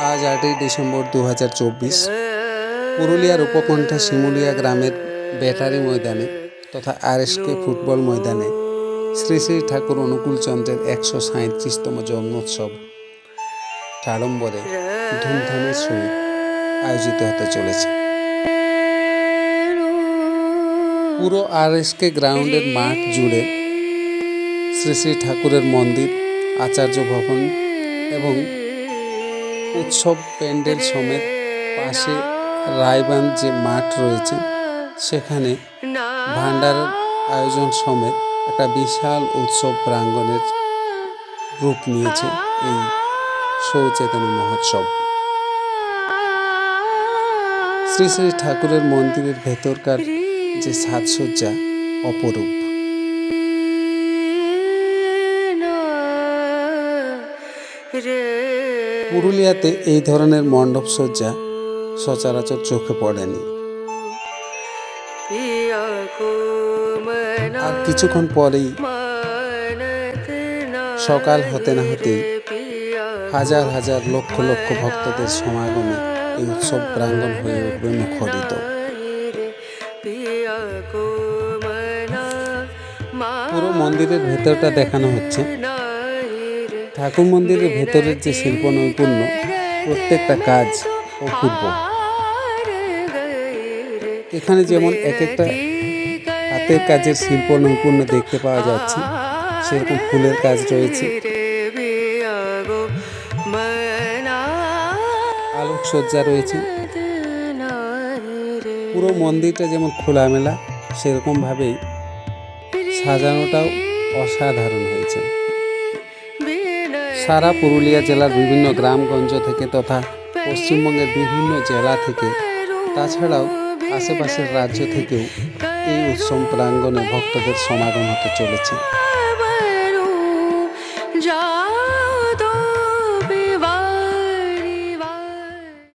আজ আটই ডিসেম্বর দু হাজার চব্বিশ, পুরুলিয়ার উপকণ্ঠে শিমুলিয়া গ্রামের ব্যাটারি ময়দানে তথা আরএসকে ফুটবল ময়দানে শ্রী শ্রী ঠাকুর অনুকূল চন্দ্রের একশো সাঁত্রিশতম জন্মোৎসব সাড়ম্বরে ধুমধামের সহিত আয়োজিত হতে চলেছে। পুরো আরএসকে গ্রাউন্ডের মাঠ জুড়ে শ্রী শ্রী ঠাকুরের মন্দির, আচার্য ভবন এবং উৎসব প্যান্ডেল সমেত পাশে রায়বান যে মাঠ রয়েছে, সেখানে ভান্ডারের আয়োজন সমেত একটা বিশাল উৎসব প্রাঙ্গণের রূপ নিয়েছে এই সৌচেতন মহোৎসব। শ্রী শ্রী ঠাকুরের মন্দিরের ভেতরকার যে সাজসজ্জা অপরূপ। পুরুলিয়াতে এই ধরনের মণ্ডপ সজ্জা সচরাচর চোখে পড়েনি। আর কিছুক্ষণ পরেই সকাল হতে না হতেই হাজার হাজার লক্ষ লক্ষ ভক্তদের সমাগমে এই উৎসব প্রাঙ্গণ হয়ে উঠবে মুখরিত। পুরো মন্দিরের ভেতরটা দেখানো হচ্ছে। ঠাকুর মন্দিরের ভেতরের যে শিল্প নৈপুণ্য, প্রত্যেকটা কাজ অপূর্ব। এখানে যেমন এক একটা হাতের কাজের শিল্প নৈপুণ্য দেখতে পাওয়া যাচ্ছে, সেরকম ফুলের কাজ রয়েছে। আলোকসজ্জা রয়েছে। পুরো মন্দিরটা যেমন খোলামেলা, সেরকমভাবেই সাজানোটাও অসাধারণ হয়েছে। সারা পুরুলিয়া জেলার বিভিন্ন গ্রামগঞ্জ থেকে তথা পশ্চিমবঙ্গের বিভিন্ন জেলা থেকে, তাছাড়াও আশেপাশের রাজ্য থেকেও এই উৎসব প্রাঙ্গণে ভক্তদের সমাগম হতে চলেছে।